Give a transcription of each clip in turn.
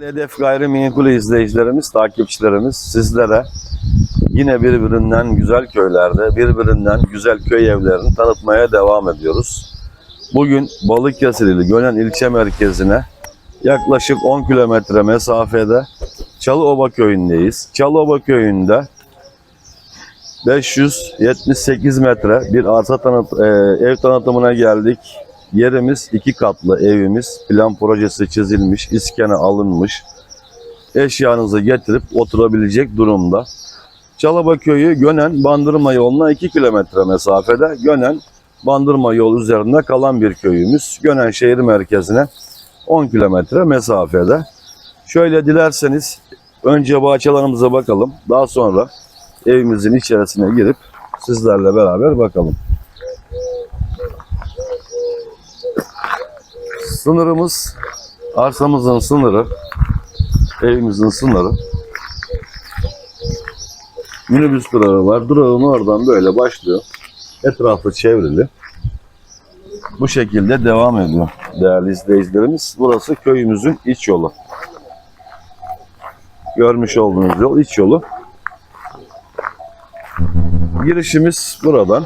Hedef Gayrimenkul izleyicilerimiz, takipçilerimiz sizlere yine birbirinden güzel köylerde, birbirinden güzel köy evlerini tanıtmaya devam ediyoruz. Bugün Balıkesirli Gönen ilçe merkezine yaklaşık 10 kilometre mesafede Çalıoba köyündeyiz. Çalıoba köyünde 578 metre bir arsa tanıt, e, ev tanıtımına geldik. Yerimiz iki katlı evimiz. Plan projesi çizilmiş, iskene alınmış. Eşyanızı getirip oturabilecek durumda. Çalaba köyü Gönen Bandırma yoluna 2 kilometre mesafede. Gönen Bandırma yolu üzerinde kalan bir köyümüz. Gönen şehir merkezine 10 kilometre mesafede. Şöyle dilerseniz önce bahçelerimize bakalım. Daha sonra evimizin içerisine girip sizlerle beraber bakalım. Sınırımız, arsamızın sınırı, evimizin sınırı. Minibüs durağı var. Durağın oradan böyle başlıyor. Etrafı çevrili. Bu şekilde devam ediyor değerli izleyicilerimiz. Burası köyümüzün iç yolu. Görmüş olduğunuz yol iç yolu. Girişimiz buradan.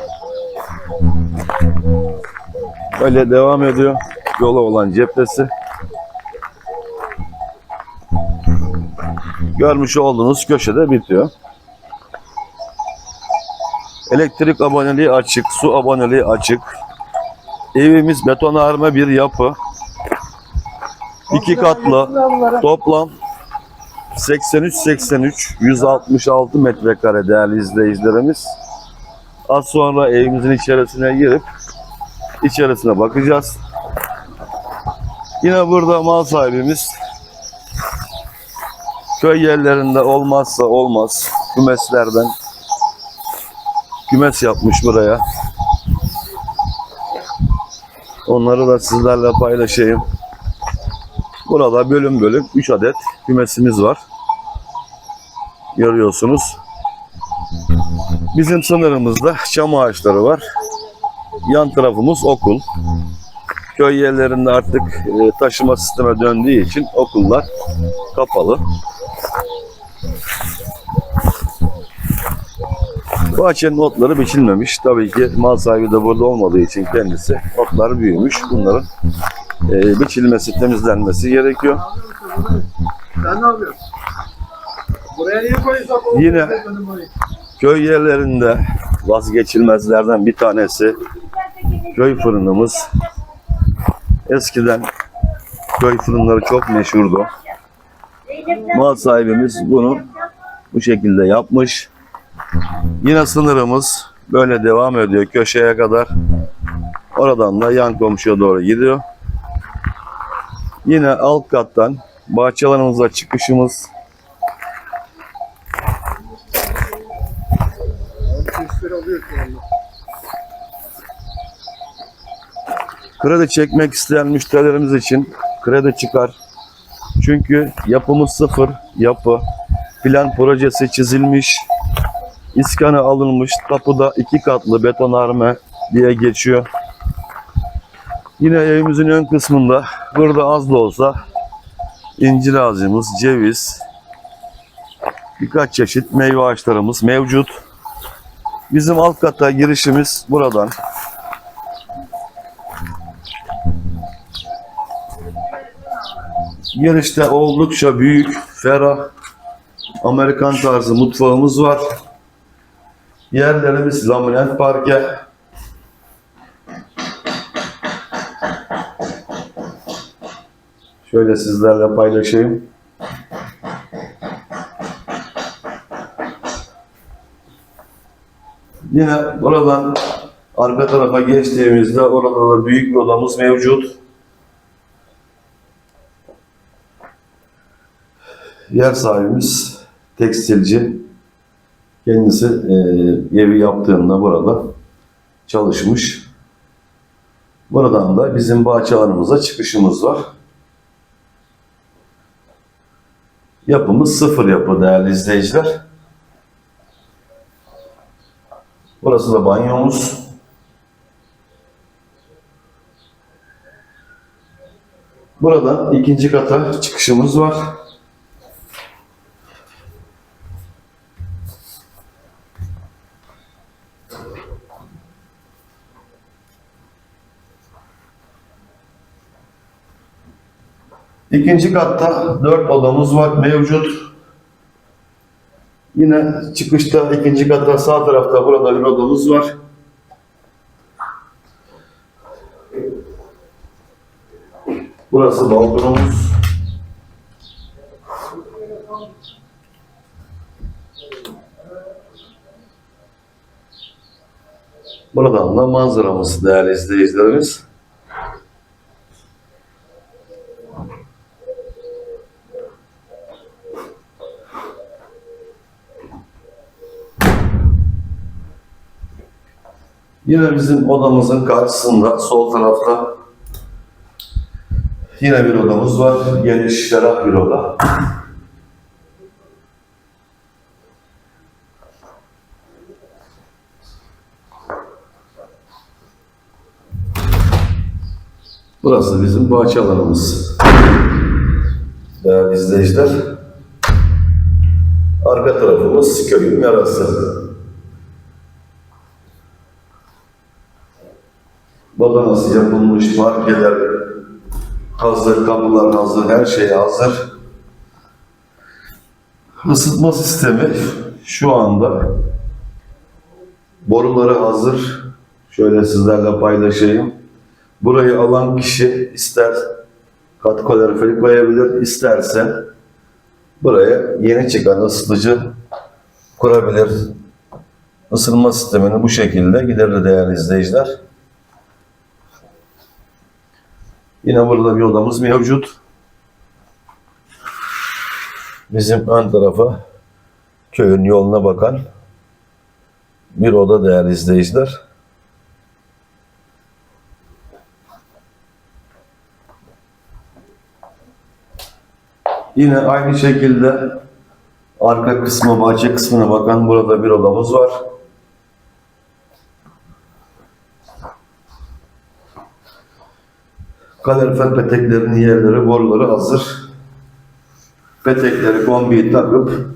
Böyle devam ediyor. Yola olan cephesi. Görmüş olduğunuz köşede bitiyor. Elektrik aboneliği açık, su aboneliği açık. Evimiz betonarme bir yapı. İki katlı toplam 83-83 166 metrekare değerli izleyicilerimiz. Az sonra evimizin içerisine girip içerisine bakacağız. Yine burada mal sahibimiz köy yerlerinde olmazsa olmaz kümeslerden kümes yapmış buraya. Onları da sizlerle paylaşayım. Burada bölüm bölüm 3 adet kümesimiz var. Görüyorsunuz. Bizim sınırımızda çam ağaçları var. Yan tarafımız okul. Köy yerlerinde artık e, taşıma sisteme döndüğü için okullar kapalı. Bahçenin otları biçilmemiş. Tabii ki mal sahibi de burada olmadığı için kendisi otlar büyümüş. Bunların e, biçilmesi, temizlenmesi gerekiyor. Sen ne yapıyorsun? Buraya niye koyuyorsun? Yine- Köy yerlerinde vazgeçilmezlerden bir tanesi köy fırınımız. Eskiden köy fırınları çok meşhurdu. Mal sahibimiz bunu bu şekilde yapmış. Yine sınırımız böyle devam ediyor köşeye kadar. Oradan da yan komşuya doğru gidiyor. Yine alt kattan bahçelerimize çıkışımız Kredi çekmek isteyen müşterilerimiz için kredi çıkar. Çünkü yapımız sıfır yapı. Plan projesi çizilmiş. İskana alınmış. Tapuda iki katlı betonarme diye geçiyor. Yine evimizin ön kısmında burada az da olsa incir ağacımız, ceviz, birkaç çeşit meyve ağaçlarımız mevcut. Bizim alt kata girişimiz buradan. Girişte oldukça büyük, ferah, Amerikan tarzı mutfağımız var. Yerlerimiz laminat parke. Şöyle sizlerle paylaşayım. Yine buradan arka tarafa geçtiğimizde orada da büyük bir odamız mevcut. Yer sahibimiz tekstilci. Kendisi e, evi yaptığında burada çalışmış. Buradan da bizim bahçelerimize çıkışımız var. Yapımız sıfır yapı değerli izleyiciler. Burası da banyomuz. Buradan ikinci kata çıkışımız var. İkinci katta dört odamız var mevcut. Yine çıkışta ikinci katta sağ tarafta burada bir odamız var. Burası balkonumuz. Buradan da manzaramız değerli izleyicilerimiz. Yine bizim odamızın karşısında sol tarafta yine bir odamız var. Geniş, ferah bir oda. Burası bizim bahçe alanımız. Değerli izleyiciler. Arka tarafımız köyün yarası. Badanası yapılmış, parkeler hazır, kapılar hazır, her şey hazır. Isıtma sistemi şu anda boruları hazır. Şöyle sizlerle paylaşayım. Burayı alan kişi ister kat kaloriferi koyabilir, isterse buraya yeni çıkan ısıtıcı kurabilir. Isınma sistemini bu şekilde giderir değerli izleyiciler. Yine burada bir odamız mevcut. Bizim ön tarafa köyün yoluna bakan bir oda değerli izleyiciler. Yine aynı şekilde arka kısmı, bahçe kısmına bakan burada bir odamız var. Kalorifer peteklerinin yerleri, boruları hazır. Petekleri kombiyi takıp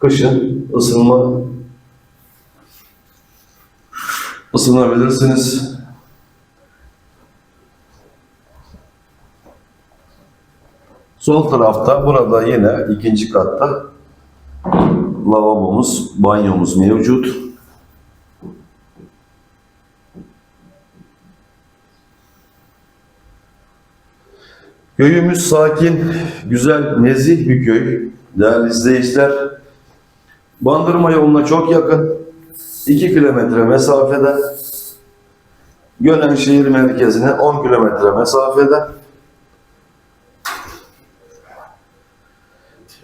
kışın ısınma ısınabilirsiniz. Sol tarafta burada yine ikinci katta lavabomuz, banyomuz mevcut. Köyümüz sakin, güzel, nezih bir köy. Değerli izleyiciler, Bandırma yoluna çok yakın. 2 kilometre mesafede. Gönen şehir merkezine 10 kilometre mesafede.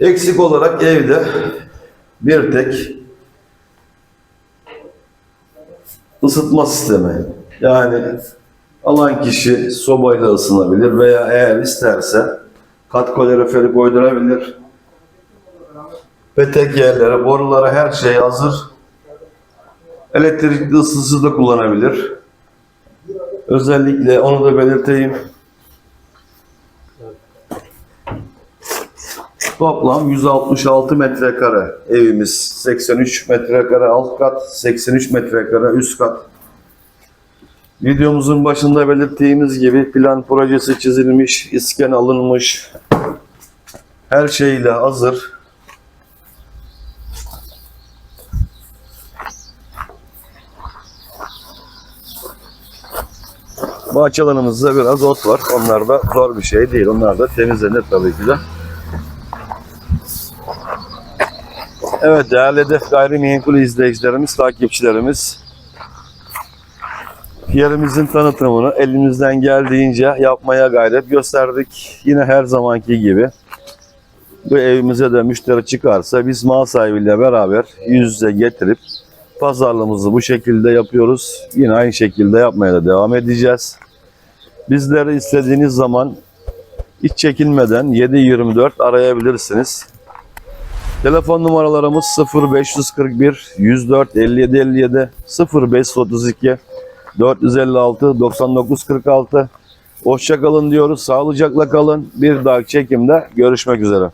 Eksik olarak evde bir tek ısıtma sistemi. Yani alan kişi sobayla ısınabilir veya eğer isterse kat kaloriferi koydurabilir. Petek yerleri, borulara her şey hazır. Elektrikli ısısı da kullanabilir. Özellikle onu da belirteyim. Toplam 166 metrekare evimiz. 83 metrekare alt kat, 83 metrekare üst kat. Videomuzun başında belirttiğimiz gibi plan projesi çizilmiş, iskan alınmış. Her şeyle hazır. Bahçe alanımızda biraz ot var. Onlar da zor bir şey değil. Onlar da temizlenir tabii ki de. Evet değerli Hedef Gayrimenkul izleyicilerimiz, takipçilerimiz. Yerimizin tanıtımını elimizden geldiğince yapmaya gayret gösterdik. Yine her zamanki gibi bu evimize de müşteri çıkarsa biz mal sahibiyle beraber yüz yüze getirip pazarlığımızı bu şekilde yapıyoruz. Yine aynı şekilde yapmaya da devam edeceğiz. Bizleri istediğiniz zaman hiç çekinmeden 7-24 arayabilirsiniz. Telefon numaralarımız 0541 104 57 57 0532 456 99 46 Hoşça diyoruz. Sağlıcakla kalın. Bir dahaki çekimde görüşmek üzere.